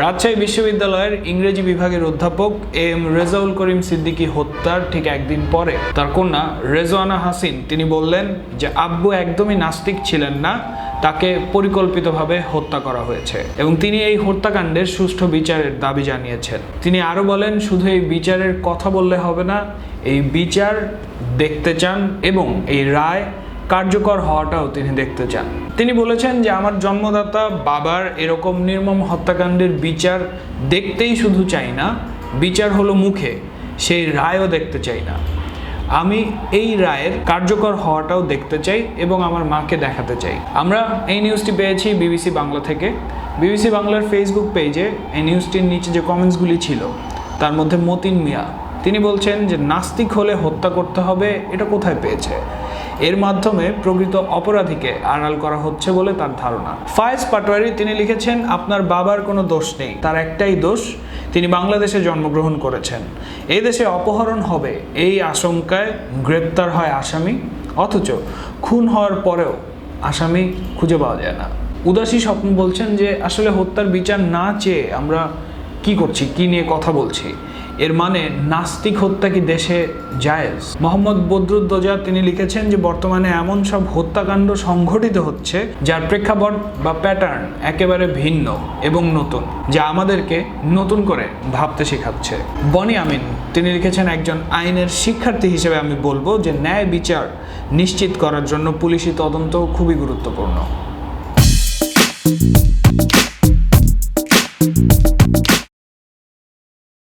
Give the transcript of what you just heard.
রাজশাহী বিশ্ববিদ্যালয়ের ইংরেজি বিভাগের অধ্যাপক এম রেজাউল করিম সিদ্দিকী হত্যার ঠিক একদিন পরে তার কন্যা রেজওয়ানা হাসিন, তিনি বললেন যে, আব্বু একদমই নাস্তিক ছিলেন না, তাকে পরিকল্পিতভাবে হত্যা করা হয়েছে। এবং তিনি এই হত্যাকাণ্ডের সুষ্ঠু বিচারের দাবি জানিয়েছেন। তিনি আরও বলেন, শুধু এই বিচারের কথা বললে হবে না, এই বিচার দেখতে চান এবং এই রায় কার্যকর হওয়াটাও তিনি দেখতে চান। তিনি বলেছেন যে, আমার জন্মদাতা বাবার এরকম নির্মম হত্যাকাণ্ডের বিচার দেখতেই শুধু চাই না, বিচার হলো মুখে, সেই রায়ও দেখতে চাই না। আমি এই রায়ের কার্যকর হওয়াটাও দেখতে চাই এবং আমার মাকে দেখাতে চাই। আমরা এই নিউজটি পেয়েছি বিবিসি বাংলা থেকে। বিবিসি বাংলার ফেসবুক পেজে এই নিউজটির নিচে যে কমেন্টসগুলি ছিল, তার মধ্যে মতিন মিয়া। তিনি বলছেন যে, নাস্তিক হলে হত্যা করতে হবে, এটা কোথায় পেয়েছে? এর মাধ্যমে প্রকৃত অপরাধীকে আড়াল করা হচ্ছে বলে তার ধারণা। ফায়েজ পাটোয়ারি তিনি লিখেছেন, আপনার বাবার কোনো দোষ নেই, তার একটাই দোষ, তিনি বাংলাদেশে জন্মগ্রহণ করেছেন। এই দেশে অপহরণ হবে, এই আশঙ্কায় গ্রেপ্তার হয় আসামি, অথচ খুন হওয়ার পরেও আসামি খুঁজে পাওয়া যায় না। উদাসী স্বপ্ন বলছেন যে, আসলে হত্যার বিচার না চেয়ে আমরা কি করছি, কি নিয়ে কথা বলছি? এর মানে নাস্তিক হত্যা কি দেশে জায়েজ? মোহাম্মদ বদরুদ্দোজা তিনি লিখেছেন যে বর্তমানে এমন সব হত্যাকাণ্ড সংঘটিত হচ্ছে যার প্রেক্ষাপট বা প্যাটার্ন একেবারে ভিন্ন এবং নতুন, যা আমাদেরকে নতুন করে ভাবতে শেখাচ্ছে। বনি আমিন, তিনি লিখেছেন, একজন আইনের শিক্ষার্থী হিসেবে আমি বলব যে ন্যায় বিচার নিশ্চিত করার জন্য পুলিশি তদন্ত খুবই গুরুত্বপূর্ণ।